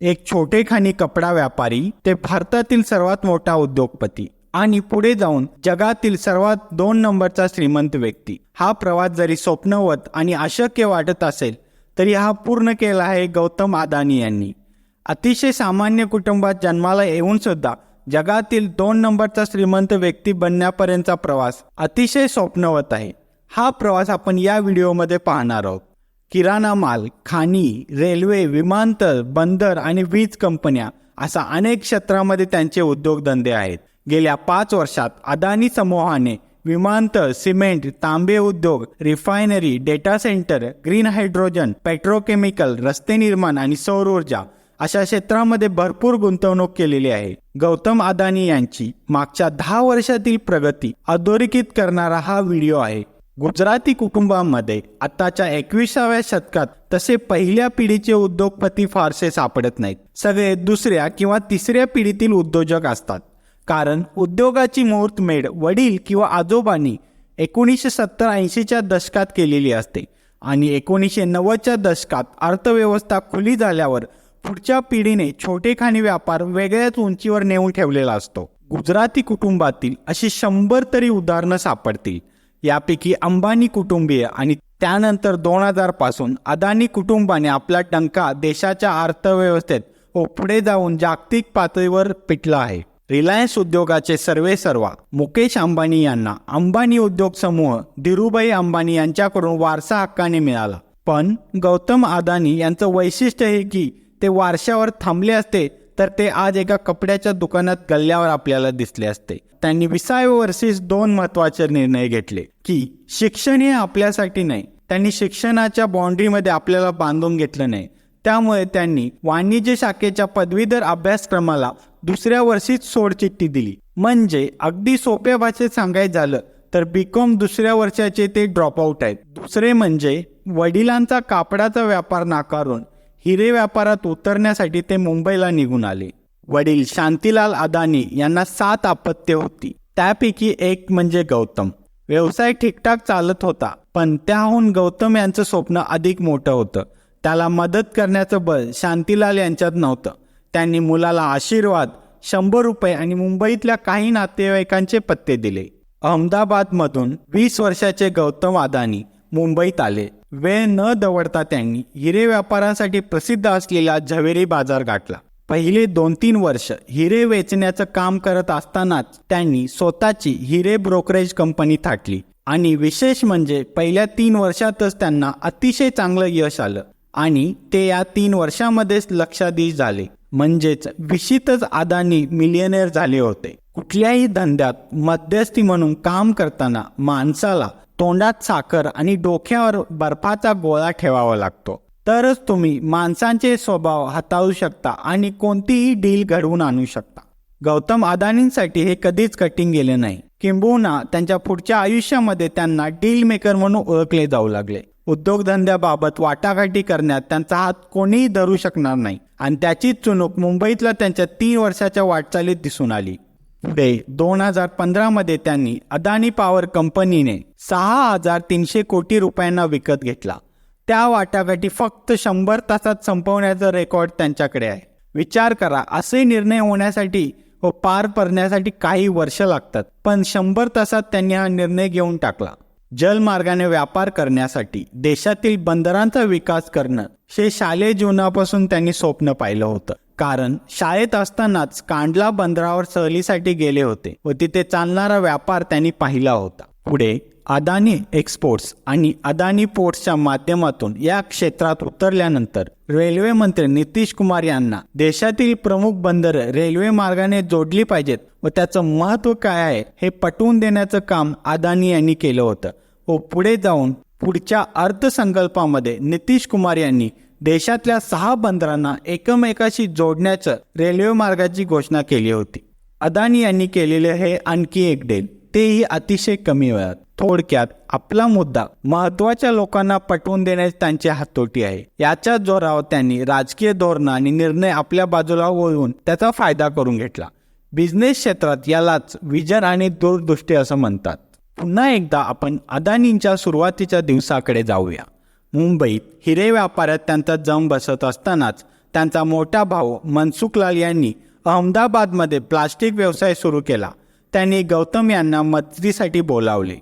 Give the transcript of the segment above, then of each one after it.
एक छोटेखानी कपडा व्यापारी ते भारतातील सर्वात मोठा उद्योगपती आणि पुढे जाऊन जगातील सर्वात दोन नंबरचा श्रीमंत व्यक्ती. हा प्रवास जरी स्वप्नवत आणि अशक्य वाटत असेल तरी हा पूर्ण केला आहे गौतम अदानी यांनी. अतिशय सामान्य कुटुंबात जन्माला येऊन सुद्धा जगातील दोन नंबरचा श्रीमंत व्यक्ती बनण्यापर्यंतचा प्रवास अतिशय स्वप्नवत आहे. हा प्रवास आपण या व्हिडिओमध्ये पाहणार आहोत. किराणा माल खाणी रेल्वे विमानतळ बंदर आणि वीज कंपन्या असा अनेक क्षेत्रामध्ये त्यांचे उद्योगधंदे आहेत. गेल्या पाच वर्षात अदानी समूहाने विमानतळ सिमेंट तांबे उद्योग refinery data centre green hydrogen petrochemical रस्ते निर्माण आणि सौर ऊर्जा अशा क्षेत्रामध्ये भरपूर गुंतवणूक केलेली आहे. गौतम अदानी यांची मागच्या दहा वर्षातील प्रगती अधोरेखित करणारा हा व्हिडिओ आहे. गुजराती कुटुंबामध्ये आताच्या एकविसाव्या शतकात तसे पहिल्या पिढीचे उद्योगपती फारसे सापडत नाहीत. सगळे दुसऱ्या किंवा तिसऱ्या पिढीतील उद्योजक असतात. कारण उद्योगाची मुहूर्तमेढ वडील किंवा आजोबांनी एकोणीसशे सत्तर ऐंशीच्या दशकात केलेली असते आणि एकोणीसशे नव्वदच्या दशकात अर्थव्यवस्था खुली झाल्यावर पुढच्या पिढीने छोटेखानी व्यापार वेगळ्याच उंचीवर नेऊन ठेवलेला असतो. गुजराती कुटुंबातील अशी शंभर तरी उदाहरणं सापडतील. यापैकी अंबानी कुटुंबीय आणि त्यानंतर दोन हजारपासून अदानी कुटुंबाने आपला टंका देशाच्या अर्थव्यवस्थेत व पुढे जाऊन जागतिक पातळीवर पिटला आहे. रिलायन्स उद्योगाचे सर्वे सर्वा मुकेश अंबानी यांना अंबानी उद्योग समूह धीरूभाई अंबानी यांच्याकडून वारसा हक्काने मिळाला. पण गौतम अदानी यांचं वैशिष्ट्य हे की ते वारशावर थांबले असते तर ते आज एका कपड्याच्या दुकानात गल्ल्यावर आपल्याला दिसले असते. त्यांनी विसाव्या वर्षीच दोन महत्त्वाचे निर्णय घेतले की शिक्षण हे आपल्यासाठी नाही. त्यांनी शिक्षणाच्या बाउंड्रीमध्ये आपल्याला बांधून घेतलं नाही. त्यामुळे त्यांनी वाणिज्य शाखेच्या पदवीधर अभ्यासक्रमाला दुसऱ्या वर्षीच सोडचिठ्ठी दिली. म्हणजे अगदी सोप्या भाषेत सांगायचं झालं तर बी कॉम दुसऱ्या वर्षाचे ते ड्रॉपआउट आहेत. दुसरे म्हणजे वडिलांचा कापडाचा व्यापार नाकारून हिरे व्यापारात उतरण्यासाठी ते मुंबईला निघून आले. वडील शांतीलाल अदानी यांना सात अपत्य होती. त्यापैकी एक म्हणजे गौतम. व्यवसाय ठीकठाक चालत होता पण त्याहून गौतम यांचं स्वप्न अधिक मोठं होतं. त्याला मदत करण्याचं बळ शांतीलाल यांच्यात नव्हतं. त्यांनी मुलाला आशीर्वाद शंभर रुपये आणि मुंबईतल्या काही नातेवाईकांचे पत्ते दिले. अहमदाबादमधून वीस वर्षाचे गौतम अदानी मुंबईत आले. वेळ न दवडता त्यांनी हिरे व्यापारासाठी प्रसिद्ध असलेला झवेरी बाजार गाठला. पहिले दोन तीन वर्ष हिरे वेचण्याचं काम करत असतानाच त्यांनी स्वतःची हिरे ब्रोकरेज कंपनी थाटली. आणि विशेष म्हणजे पहिल्या तीन वर्षातच त्यांना अतिशय चांगलं यश आलं आणि ते या तीन वर्षामध्येच लक्षाधीश झाले. म्हणजेच विशितच आदानी मिलियनेअर झाले होते. कुठल्याही धंद्यात मध्यस्थी म्हणून काम करताना माणसाला तोंडात साखर आणि डोक्यावर बर्फाचा गोळा ठेवावा लागतो. तरच तुम्ही माणसांचे स्वभाव हाताळू शकता आणि कोणतीही डील घडवून आणू शकता. गौतम अदानींसाठी हे कधीच कठीण गेले नाही. किंबहुना त्यांच्या पुढच्या आयुष्यामध्ये त्यांना डील मेकर म्हणून ओळखले जाऊ लागले. उद्योगधंद्याबाबत वाटाघाटी करण्यात त्यांचा हात कोणीही धरू शकणार नाही. आणि त्याचीच चुणूक मुंबईतल्या त्यांच्या तीन वर्षाच्या वाटचालीत दिसून आली. पुढे दोन हजार पंधरामध्ये त्यांनी अदानी पॉवर कंपनीने सहा हजार तीनशे कोटी रुपयांना विकत घेतला. त्या वाटाघाटी फक्त शंभर तासात संपवण्याचा रेकॉर्ड त्यांच्याकडे आहे. विचार करा असे निर्णय होण्यासाठी व पार पडण्यासाठी काही वर्ष लागतात पण शंभर तासात त्यांनी हा निर्णय घेऊन टाकला. जलमार्गाने व्यापार करण्यासाठी देशातील बंदरांचा विकास करणं हे शालेय जीवनापासून त्यांनी स्वप्न पाहिलं होतं. कारण शाळेत असतानाच कांडला बंदरावर सहलीसाठी गेले होते व तिथे चालणारा व्यापार त्यांनी पाहिला होता. पुढे अदानी एक्सपोर्ट्स आणि अदानी पोर्ट्सच्या माध्यमातून या क्षेत्रात उतरल्यानंतर रेल्वे मंत्री नितीश कुमार यांना देशातील प्रमुख बंदरं रेल्वे मार्गाने जोडली पाहिजेत व त्याचं महत्त्व काय आहे हे पटवून देण्याचं काम अदानी यांनी केलं होतं व पुढे जाऊन पुढच्या अर्थसंकल्पामध्ये नितीश कुमार यांनी देशातल्या सहा बंदरांना एकमेकाशी जोडण्याचं रेल्वे मार्गाची घोषणा केली होती. अदानी यांनी केलेलं हे आणखी एक डेल तेही अतिशय कमी वेळात. थोडक्यात आपला मुद्दा महत्त्वाच्या लोकांना पटवून देण्याची त्यांची हातोटी आहे. याच्या जोरावर त्यांनी राजकीय धोरणं आणि निर्णय आपल्या बाजूला वळवून त्याचा फायदा करून घेतला. बिझनेस क्षेत्रात यालाच विजन आणि दूरदृष्टी असं म्हणतात. पुन्हा एकदा आपण अदानींच्या सुरुवातीच्या दिवसाकडे जाऊया. मुंबईत हिरे व्यापारात त्यांचा जम बसत असतानाच त्यांचा मोठा भाऊ मनसुखलाल यांनी अहमदाबादमध्ये प्लास्टिक व्यवसाय सुरू केला. त्यांनी गौतम यांना मदतीसाठी बोलावले.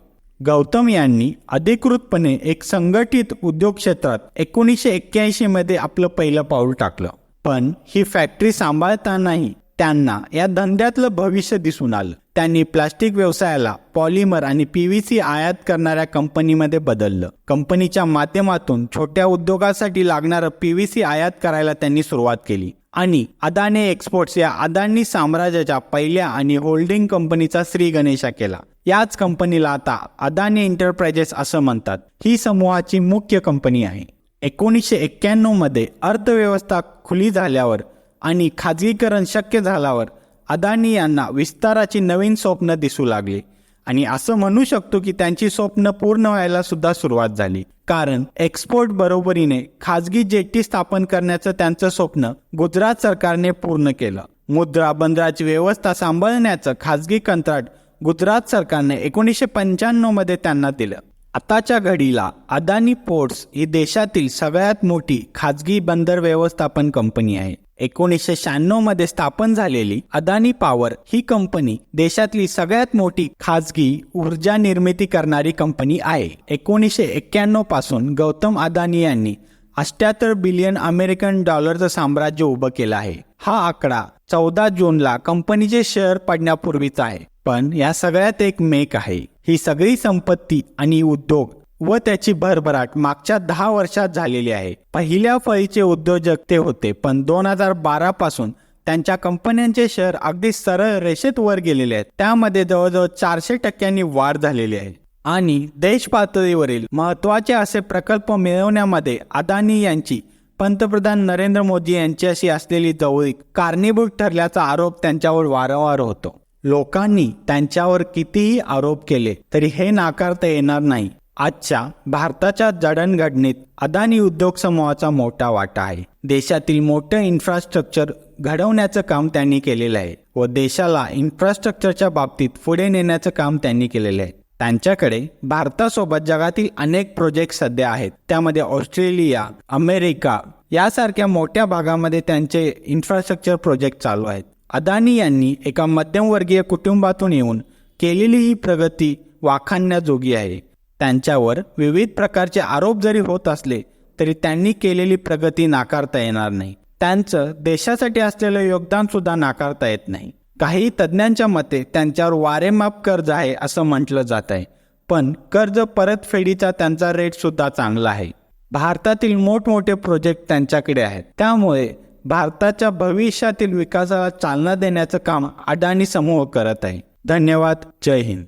गौतम यांनी अधिकृतपणे एक संघटित उद्योग क्षेत्रात एकोणीसशे एक्क्याऐंशी मध्ये आपलं पहिलं पाऊल टाकलं. पण ही फॅक्टरी सांभाळतानाही त्यांना या धंद्यातलं भविष्य दिसून आलं. त्यांनी प्लास्टिक व्यवसायाला पॉलिमर आणि पीव्हीसी आयात करणाऱ्या कंपनीमध्ये बदललं. कंपनीच्या माध्यमातून छोट्या उद्योगासाठी लागणारं पीव्हीसी आयात करायला त्यांनी सुरुवात केली. आणि अदानी एक्सपोर्ट्स या अदानी साम्राज्याच्या पहिल्या आणि होल्डिंग कंपनीचा श्री गणेशा केला. याच कंपनीला आता अदानी एंटरप्राइजेस असं म्हणतात. ही समूहाची मुख्य कंपनी आहे. एकोणीसशे एक्क्याण्णवमध्ये अर्थव्यवस्था खुली झाल्यावर आणि खाजगीकरण शक्य झाल्यावर अदानी यांना विस्ताराची नवीन स्वप्न दिसू लागली. आणि असं म्हणू शकतो की त्यांची स्वप्न पूर्ण व्हायला सुद्धा सुरुवात झाली. कारण एक्सपोर्ट बरोबरीने खाजगी जेटी स्थापन करण्याचं त्यांचं स्वप्न गुजरात सरकारने पूर्ण केलं. मुद्रा बंदराची व्यवस्था सांभाळण्याचं खाजगी कंत्राट गुजरात सरकारने एकोणीसशे पंच्याण्णवमध्ये त्यांना दिलं. आताच्या घडीला अदानी पोर्ट्स ही देशातील सगळ्यात मोठी खाजगी बंदर व्यवस्थापन कंपनी आहे. एकोणीसशे शहाण्णवमध्ये स्थापन झालेली अदानी पॉवर ही कंपनी देशातली सगळ्यात मोठी खाजगी ऊर्जा निर्मिती करणारी कंपनी आहे. एकोणीसशे एक्क्याण्णवपासून गौतम अदानी यांनी अष्ट्याहत्तर बिलियन अमेरिकन डॉलरचं साम्राज्य उभं केलं आहे. हा आकडा चौदा जूनला कंपनीचे शेअर पडण्यापूर्वीचा आहे. पण या सगळ्यात एक मेक आहे. ही सगळी संपत्ती आणि उद्योग व त्याची भरभराट मागच्या दहा वर्षात झालेली आहे. पहिल्या फळीचे उद्योजक ते होते पण दोन हजार बारा पासून त्यांच्या कंपन्यांचे शेअर अगदी सरळ रेषेत वर गेलेले आहेत. त्यामध्ये जवळजवळ चारशे टक्क्यांनी वाढ झालेली आहे. आणि देश पातळीवरील महत्त्वाचे असे प्रकल्प मिळवण्यामध्ये अदानी यांची पंतप्रधान नरेंद्र मोदी यांच्याशी असलेली जवळीक कारणीभूत ठरल्याचा आरोप त्यांच्यावर वारंवार होतो. लोकांनी त्यांच्यावर कितीही आरोप केले तरी हे नाकारता येणार नाही. आजच्या भारताच्या जडणघडणीत अदानी उद्योग समूहाचा मोठा वाटा आहे. देशातील मोठं इन्फ्रास्ट्रक्चर घडवण्याचं काम त्यांनी केलेलं आहे व देशाला इन्फ्रास्ट्रक्चरच्या बाबतीत पुढे नेण्याचं काम त्यांनी केलेलं आहे. त्यांच्याकडे भारतासोबत जगातील अनेक प्रोजेक्ट सध्या आहेत. त्यामध्ये ऑस्ट्रेलिया अमेरिका यासारख्या मोठ्या भागामध्ये त्यांचे इन्फ्रास्ट्रक्चर प्रोजेक्ट चालू आहेत. अदानी यांनी एका मध्यमवर्गीय कुटुंबातून येऊन केलेली ही प्रगती वाखाणण्याजोगी आहे. त्यांच्यावर विविध प्रकारचे आरोप जरी होत असले तरी त्यांनी केलेली प्रगती नाकारता येणार नाही. त्यांचं देशासाठी असलेलं योगदान सुद्धा नाकारता येत नाही. काही तज्ज्ञांच्या मते त्यांच्यावर वारेमाप कर्ज आहे असं म्हटलं जात आहे. पण कर्ज परतफेडीचा त्यांचा रेट सुद्धा चांगला आहे. भारतातील मोठमोठे प्रोजेक्ट त्यांच्याकडे आहेत. त्यामुळे भारताच्या भविष्यातील विकासाला चालना देण्याचं काम अडाणी समूह करत आहे. धन्यवाद. जय हिंद.